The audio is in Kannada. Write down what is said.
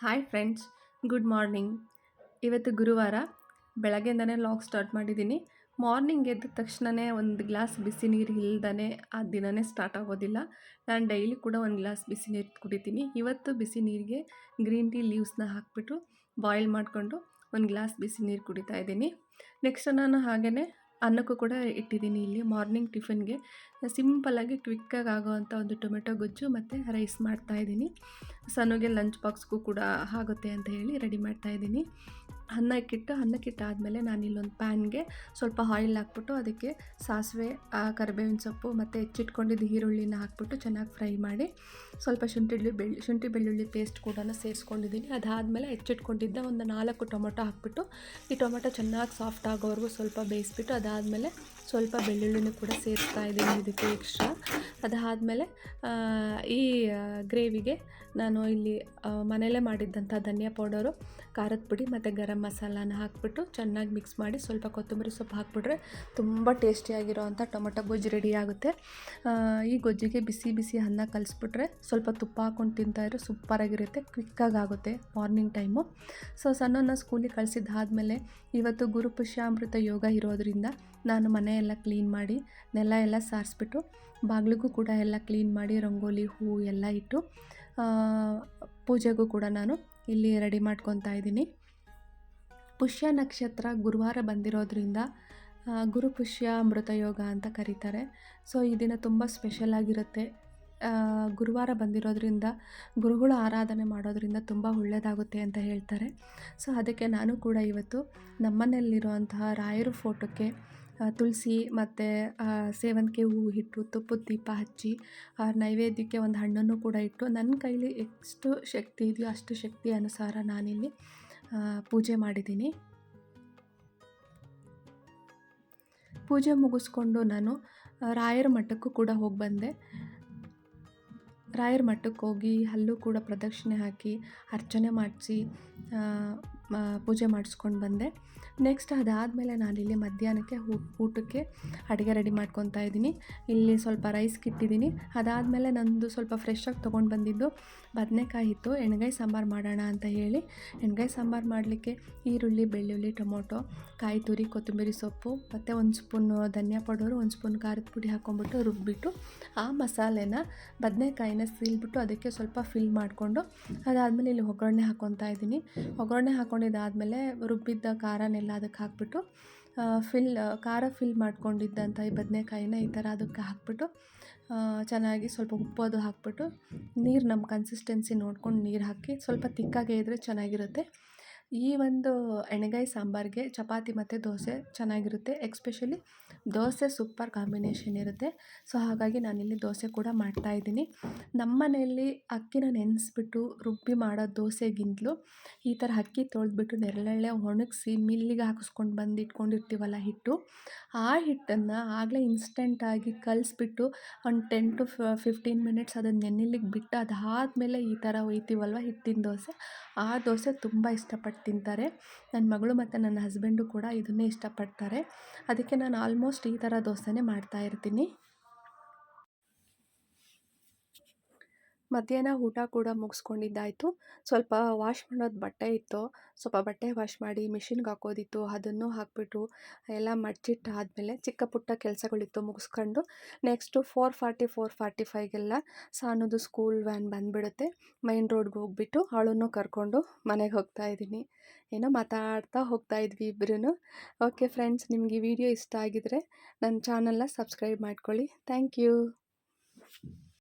ಹಾಯ್ ಫ್ರೆಂಡ್ಸ್ ಗುಡ್ ಮಾರ್ನಿಂಗ್ ಇವತ್ತು ಗುರುವಾರ ಬೆಳಗ್ಗೆಯಿಂದನೇ ಲಾಗ್ ಸ್ಟಾರ್ಟ್ ಮಾಡಿದ್ದೀನಿ. ಮಾರ್ನಿಂಗ್ ಎದ್ದ ತಕ್ಷಣವೇ ಒಂದು ಗ್ಲಾಸ್ ಬಿಸಿ ನೀರು ಇಲ್ದೇ ಆ ದಿನವೇ ಸ್ಟಾರ್ಟ್ ಆಗೋದಿಲ್ಲ. ನಾನು ಡೈಲಿ ಕೂಡ ಒಂದು ಗ್ಲಾಸ್ ಬಿಸಿ ನೀರು ಕುಡಿತೀನಿ. ಇವತ್ತು ಬಿಸಿ ನೀರಿಗೆ ಗ್ರೀನ್ ಟೀ ಲೀವ್ಸ್ನ ಹಾಕಿಬಿಟ್ಟು ಬಾಯ್ಲ್ ಮಾಡಿಕೊಂಡು ಒಂದು ಗ್ಲಾಸ್ ಬಿಸಿ ನೀರು ಕುಡಿತಾ ಇದ್ದೀನಿ. ನೆಕ್ಸ್ಟ್ ನಾನು ಹಾಗೆಯೇ ಅನ್ನಕ್ಕೂ ಕೂಡ ಇಟ್ಟಿದ್ದೀನಿ ಇಲ್ಲಿ ಮಾರ್ನಿಂಗ್ ಟಿಫಿನ್ಗೆ. ಸಿಂಪಲ್ಲಾಗಿ ಕ್ವಿಕ್ಕಾಗಿ ಆಗೋವಂಥ ಒಂದು ಟೊಮೆಟೊ ಗೊಜ್ಜು ಮತ್ತು ರೈಸ್ ಮಾಡ್ತಾಯಿದ್ದೀನಿ ಸನುಗೆ ಲಂಚ್ ಬಾಕ್ಸ್ಗೂ ಕೂಡ ಆಗುತ್ತೆ ಅಂತ ಹೇಳಿ ರೆಡಿ ಮಾಡ್ತಾಯಿದ್ದೀನಿ ಅನ್ನಕ್ಕಿಟ್ಟು ಅನ್ನಕ್ಕಿಟ್ಟಾದಮೇಲೆ ನಾನು ಇಲ್ಲೊಂದು ಪ್ಯಾನ್ಗೆ ಸ್ವಲ್ಪ ಆಯಿಲ್ ಹಾಕ್ಬಿಟ್ಟು ಅದಕ್ಕೆ ಸಾಸಿವೆ ಕರಿಬೇವಿನ ಸೊಪ್ಪು ಮತ್ತು ಹೆಚ್ಚಿಟ್ಕೊಂಡಿದ್ದು ಈರುಳ್ಳಿನ ಹಾಕ್ಬಿಟ್ಟು ಚೆನ್ನಾಗಿ ಫ್ರೈ ಮಾಡಿ ಸ್ವಲ್ಪ ಶುಂಠಿ ಬೆಳ್ಳಿ, ಶುಂಠಿ ಬೆಳ್ಳುಳ್ಳಿ ಪೇಸ್ಟ್ ಕೂಡ ಸೇರಿಸ್ಕೊಂಡಿದ್ದೀನಿ ಅದಾದಮೇಲೆ ಹೆಚ್ಚಿಟ್ಕೊಂಡಿದ್ದ ಒಂದು ನಾಲ್ಕು ಟೊಮೊಟೊ ಹಾಕ್ಬಿಟ್ಟು ಈ ಟೊಮೊಟೊ ಚೆನ್ನಾಗಿ ಸಾಫ್ಟ್ ಆಗೋವರೆಗೂ ಸ್ವಲ್ಪ ಬೇಯಿಸ್ಬಿಟ್ಟು ಅದಾದಮೇಲೆ ಸ್ವಲ್ಪ ಬೆಳ್ಳುಳ್ಳಿನೂ ಕೂಡ ಸೇರಿಸ್ತಾ ಇದ್ದೀನಿ ಇದಕ್ಕೆ ಎಕ್ಸ್ಟ್ರಾ ಅದಾದಮೇಲೆ ಈ ಗ್ರೇವಿಗೆ ನಾನು ಇಲ್ಲಿ ಮನೆಯಲ್ಲೇ ಮಾಡಿದ್ದಂಥ ಧನಿಯಾ ಪೌಡರು, ಖಾರದ ಪುಡಿ ಮತ್ತು ಗರಂ ಮಸಾಲಾನ ಹಾಕ್ಬಿಟ್ಟು ಚೆನ್ನಾಗಿ ಮಿಕ್ಸ್ ಮಾಡಿ ಸ್ವಲ್ಪ ಕೊತ್ತಂಬರಿ ಸೊಪ್ಪು ಹಾಕ್ಬಿಟ್ರೆ ತುಂಬ ಟೇಸ್ಟಿಯಾಗಿರೋವಂಥ ಟೊಮೊಟೊ ಗೊಜ್ಜು ರೆಡಿ ಆಗುತ್ತೆ. ಈ ಗೊಜ್ಜಿಗೆ ಬಿಸಿ ಬಿಸಿ ಅನ್ನ ಕಲಿಸ್ಬಿಟ್ರೆ ಸ್ವಲ್ಪ ತುಪ್ಪ ಹಾಕ್ಕೊಂಡು ತಿಂತಾಯಿದ್ರೆ ಸೂಪರಾಗಿರುತ್ತೆ ಕ್ವಿಕ್ಕಾಗುತ್ತೆ ಮಾರ್ನಿಂಗ್ ಟೈಮು ಸೊ ಸಣ್ಣನ ಸ್ಕೂಲಿಗೆ ಕಳಿಸಿದ್ದಾದಮೇಲೆ ಇವತ್ತು ಗುರುಪುಷ್ಯಾಮೃತ ಯೋಗ ಇರೋದರಿಂದ ನಾನು ಮನೆ ಎಲ್ಲ ಕ್ಲೀನ್ ಮಾಡಿ ನೆಲ ಎಲ್ಲ ಸಾರಿಸ್ಬಿಟ್ಟು ಬಾಗಿಲಿಗೂ ಕೂಡ ಎಲ್ಲ ಕ್ಲೀನ್ ಮಾಡಿ ರಂಗೋಲಿ ಹೂ ಎಲ್ಲ ಇಟ್ಟು ಪೂಜೆಗೂ ಕೂಡ ನಾನು ಇಲ್ಲಿ ರೆಡಿ ಮಾಡ್ಕೊತಾ ಇದ್ದೀನಿ. ಪುಷ್ಯ ನಕ್ಷತ್ರ ಗುರುವಾರ ಬಂದಿರೋದ್ರಿಂದ ಗುರು ಪುಷ್ಯ ಅಮೃತ ಯೋಗ ಅಂತ ಕರೀತಾರೆ. ಸೊ, ಈ ದಿನ ತುಂಬ ಸ್ಪೆಷಲ್ ಆಗಿರುತ್ತೆ. ಗುರುವಾರ ಬಂದಿರೋದ್ರಿಂದ, ಗುರುಗಳ ಆರಾಧನೆ ಮಾಡೋದ್ರಿಂದ ತುಂಬ ಒಳ್ಳೆಯದಾಗುತ್ತೆ ಅಂತ ಹೇಳ್ತಾರೆ. ಸೊ, ಅದಕ್ಕೆ ನಾನು ಕೂಡ ಇವತ್ತು ನಮ್ಮನೆಯಲ್ಲಿರುವಂತಹ ರಾಯರು ಫೋಟೋಕ್ಕೆ ತುಳಸಿ ಮತ್ತು ಸೇವಂತಿಗೆ ಹೂವು ಇಟ್ಟು ತುಪ್ಪದ ದೀಪ ಹಚ್ಚಿ ನೈವೇದ್ಯಕ್ಕೆ ಒಂದು ಹಣ್ಣನ್ನು ಕೂಡ ಇಟ್ಟು ನನ್ನ ಕೈಲಿ ಎಷ್ಟು ಶಕ್ತಿ ಇದೆಯೋ ಅಷ್ಟು ಶಕ್ತಿ ಅನುಸಾರ ನಾನಿಲ್ಲಿ ಪೂಜೆ ಮಾಡಿದ್ದೀನಿ. ಪೂಜೆ ಮುಗಿಸ್ಕೊಂಡು ನಾನು ರಾಯರ ಮಠಕ್ಕೂ ಕೂಡ ಹೋಗಿ ಬಂದೆ. ರಾಯರ ಮಠಕ್ಕೆ ಹೋಗಿ ಅಲ್ಲೂ ಕೂಡ ಪ್ರದಕ್ಷಿಣೆ ಹಾಕಿ, ಅರ್ಚನೆ ಮಾಡಿಸಿ ಪೂಜೆ ಮಾಡಿಸ್ಕೊಂಡು ಬಂದೆ. ನೆಕ್ಸ್ಟ್ ಅದಾದಮೇಲೆ ನಾನಿಲ್ಲಿ ಮಧ್ಯಾಹ್ನಕ್ಕೆ ಊಟಕ್ಕೆ ಅಡುಗೆ ರೆಡಿ ಮಾಡ್ಕೊತಾ ಇದ್ದೀನಿ. ಇಲ್ಲಿ ಸ್ವಲ್ಪ ರೈಸ್ ಕಿಟ್ಟಿದ್ದೀನಿ. ಅದಾದಮೇಲೆ ನಂದು ಸ್ವಲ್ಪ ಫ್ರೆಶ್ಶಾಗಿ ತೊಗೊಂಡು ಬಂದಿದ್ದು ಬದನೆಕಾಯಿ ಇತ್ತು ಎಣ್ಗಾಯಿ ಸಾಂಬಾರು ಮಾಡೋಣ ಅಂತ ಹೇಳಿ. ಎಣ್ಗಾಯಿ ಸಾಂಬಾರು ಮಾಡಲಿಕ್ಕೆ ಈರುಳ್ಳಿ, ಬೆಳ್ಳುಳ್ಳಿ, ಟೊಮೊಟೊ, ಕಾಯಿ ತುರಿ, ಕೊತ್ತಂಬರಿ ಸೊಪ್ಪು, ಮತ್ತು ಒಂದು ಸ್ಪೂನು ಧನಿಯಾ ಪೌಡರು, ಒಂದು ಸ್ಪೂನ್ ಖಾರದ ಪುಡಿ ಹಾಕ್ಕೊಂಬಿಟ್ಟು ರುಬ್ಬಿಟ್ಟು ಆ ಮಸಾಲೆನ ಬದನೆಕಾಯಿನ ಸೀಲ್ಬಿಟ್ಟು ಅದಕ್ಕೆ ಸ್ವಲ್ಪ ಫಿಲ್ ಮಾಡಿಕೊಂಡು ಅದಾದಮೇಲೆ ಇಲ್ಲಿ ಒಗ್ಗರಣೆ ಹಾಕ್ಕೊತಾ ಇದ್ದೀನಿ. ಒಗ್ಗರಣೆ ಹಾಕ್ಕೊಂಡಿದ್ದಾದಮೇಲೆ ರುಬ್ಬಿದ್ದ ಖಾರನೆಲ್ಲ ಅದಕ್ಕೆ ಹಾಕ್ಬಿಟ್ಟು ಫಿಲ್ ಖಾರ ಫಿಲ್ ಮಾಡ್ಕೊಂಡಿದ್ದಂಥ ಈ ಬದನೆಕಾಯಿನ ಈ ಥರ ಅದಕ್ಕೆ ಹಾಕ್ಬಿಟ್ಟು ಚೆನ್ನಾಗಿ ಸ್ವಲ್ಪ ಉಪ್ಪು ಅದು ಹಾಕ್ಬಿಟ್ಟು ನೀರು ನಮ್ಮ ಕನ್ಸಿಸ್ಟೆನ್ಸಿ ನೋಡ್ಕೊಂಡು ನೀರು ಹಾಕಿ ಸ್ವಲ್ಪ ತಿಕ್ಕಾಗೇ ಇದ್ದರೆ ಚೆನ್ನಾಗಿರುತ್ತೆ. ಈ ಒಂದು ಎಣ್ಗಾಯಿ ಸಾಂಬಾರಿಗೆ ಚಪಾತಿ ಮತ್ತು ದೋಸೆ ಚೆನ್ನಾಗಿರುತ್ತೆ ಎಕ್ಸ್ಪೆಷಲಿ ದೋಸೆ ಸೂಪರ್ ಕಾಂಬಿನೇಷನ್ ಇರುತ್ತೆ. ಸೊ, ಹಾಗಾಗಿ ನಾನಿಲ್ಲಿ ದೋಸೆ ಕೂಡ ಮಾಡ್ತಾಯಿದ್ದೀನಿ ನಮ್ಮ ಮನೆಯಲ್ಲಿ ಅಕ್ಕಿನ ನೆನೆಸ್ಬಿಟ್ಟು ರುಬ್ಬಿ ಮಾಡೋ ದೋಸೆಗಿಂತಲೂ ಈ ಥರ ಅಕ್ಕಿ ತೊಳೆದ್ಬಿಟ್ಟು ನೆರಳೆಳ್ಳೆ ಒಣಗಿಸಿ ಮಿಲ್ಲಿಗೆ ಹಾಕಿಸ್ಕೊಂಡು ಬಂದು ಇಟ್ಕೊಂಡಿರ್ತೀವಲ್ಲ ಹಿಟ್ಟು, ಆ ಹಿಟ್ಟನ್ನು ಆಗಲೇ ಇನ್ಸ್ಟೆಂಟಾಗಿ ಕಲಿಸ್ಬಿಟ್ಟು ಒಂದು ಟೆನ್ ಟು ಫಿಫ್ಟೀನ್ ಮಿನಿಟ್ಸ್ ಅದನ್ನು ನೆನಿಲಿಕ್ಕೆ ಬಿಟ್ಟು ಅದಾದಮೇಲೆ ಈ ಥರ ಒಯ್ತೀವಲ್ವ ಹಿಟ್ಟಿನ ದೋಸೆ? ಆ ದೋಸೆ ತುಂಬ ಇಷ್ಟಪಟ್ಟು ತಿಂತಾರೆ. ನನ್ನ ಮಗಳು ಮತ್ತು ನನ್ನ ಹಸ್ಬೆಂಡು ಕೂಡ ಇದನ್ನೇ ಇಷ್ಟಪಡ್ತಾರೆ. ಅದಕ್ಕೆ ನಾನು ಆಲ್ಮೋಸ್ಟ್ ಈ ಥರ ದೋಸೆನೇ ಮಾಡ್ತಾಯಿರ್ತೀನಿ ಮಧ್ಯಾಹ್ನ ಊಟ ಕೂಡ ಮುಗಿಸ್ಕೊಂಡಿದ್ದಾಯಿತು. ಸ್ವಲ್ಪ ವಾಶ್ ಮಾಡೋದು ಬಟ್ಟೆ ಇತ್ತು. ಸ್ವಲ್ಪ ಬಟ್ಟೆ ವಾಶ್ ಮಾಡಿ ಮಿಷಿನ್ಗೆ ಹಾಕೋದಿತ್ತು. ಅದನ್ನು ಹಾಕ್ಬಿಟ್ಟು ಎಲ್ಲ ಮಡ್ಚಿಟ್ಟು ಆದಮೇಲೆ ಚಿಕ್ಕ ಪುಟ್ಟ ಕೆಲಸಗಳಿತ್ತು ಮುಗಿಸ್ಕೊಂಡು. Next four forty four forty ಫೈಗೆಲ್ಲ ಸಾನದು ಸ್ಕೂಲ್ ವ್ಯಾನ್ ಬಂದುಬಿಡುತ್ತೆ. ಮೈನ್ ರೋಡ್ಗೆ ಹೋಗ್ಬಿಟ್ಟು ಅವಳನ್ನು ಕರ್ಕೊಂಡು ಮನೆಗೆ ಹೋಗ್ತಾ ಇದ್ದೀನಿ. ಏನೋ ಮಾತಾಡ್ತಾ ಹೋಗ್ತಾ ಇದ್ವಿ ಇಬ್ಬರೂ ಓಕೆ ಫ್ರೆಂಡ್ಸ್, ನಿಮಗೆ ವಿಡಿಯೋ ಇಷ್ಟ ಆಗಿದರೆ ನನ್ನ ಚಾನಲ್ನ ಸಬ್ಸ್ಕ್ರೈಬ್ ಮಾಡ್ಕೊಳ್ಳಿ. Thank you.